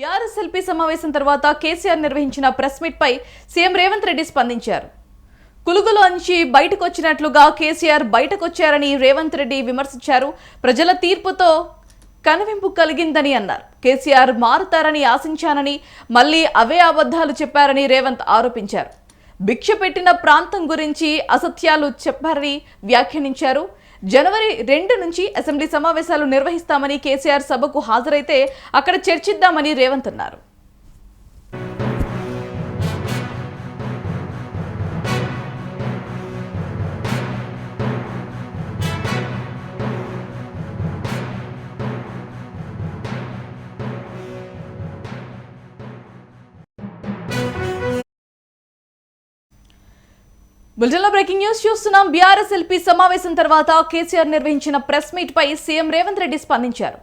BRSLP సమావేశం తర్వాత కేసీఆర్ నిర్వహించిన ప్రెస్ మీట్ పై సీఎం రేవంత్ రెడ్డి స్పందించారు. కులుగులో నుంచి బయటకు వచ్చినట్లుగా కేసీఆర్ బయటకొచ్చారని రేవంత్ రెడ్డి విమర్శించారు. ప్రజల తీర్పుతో కనువింపు కలిగిందని అన్నారు. కేసీఆర్ మారుతారని ఆశించానని మళ్ళీ అవే అబద్ధాలు చెప్పారని రేవంత్ ఆరోపించారు. భిక్ష పెట్టిన ప్రాంతం గురించి అసత్యాలు చెప్పారని వ్యాఖ్యానించారు. జనవరి రెండు నుంచి అసెంబ్లీ సమావేశాలు నిర్వహిస్తామని కేసీఆర్ సభకు హాజరైతే అక్కడ చర్చిద్దామని రేవంత్ అన్నారు. బులెటిన్లో బ్రేకింగ్ న్యూస్ చూస్తున్నాం. బీఆర్ఎస్ ఎల్పీ సమావేశం తర్వాత కేసీఆర్ నిర్వహించిన ప్రెస్ మీట్ పై సీఎం రేవంత్ రెడ్డి స్పందించారు.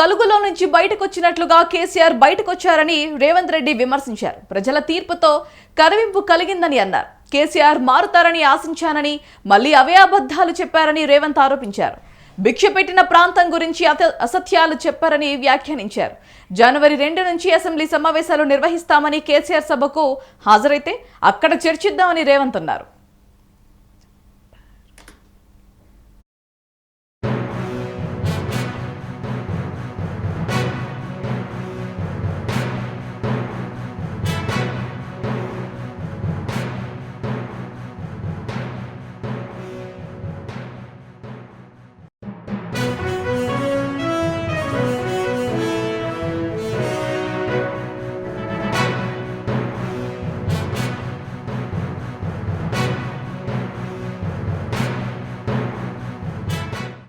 కలుగులో నుంచి బయటకు వచ్చినట్లుగా కేసీఆర్ బయటకొచ్చారని రేవంత్ రెడ్డి విమర్శించారు. ప్రజల తీర్పుతో కరవింపు కలిగిందని అన్నారు. కేసీఆర్ మారుతారని ఆశించానని మళ్ళీ అవే అబద్ధాలు చెప్పారని రేవంత్ ఆరోపించారు. భిక్ష పెట్టిన ప్రాంతం గురించి అత- అసత్యాలు చెప్పారని వ్యాఖ్యానించారు. జనవరి రెండు నుంచి అసెంబ్లీ సమావేశాలు నిర్వహిస్తామని కేసీఆర్ సభకు హాజరైతే అక్కడ చర్చిద్దామని రేవంత్ అన్నారు.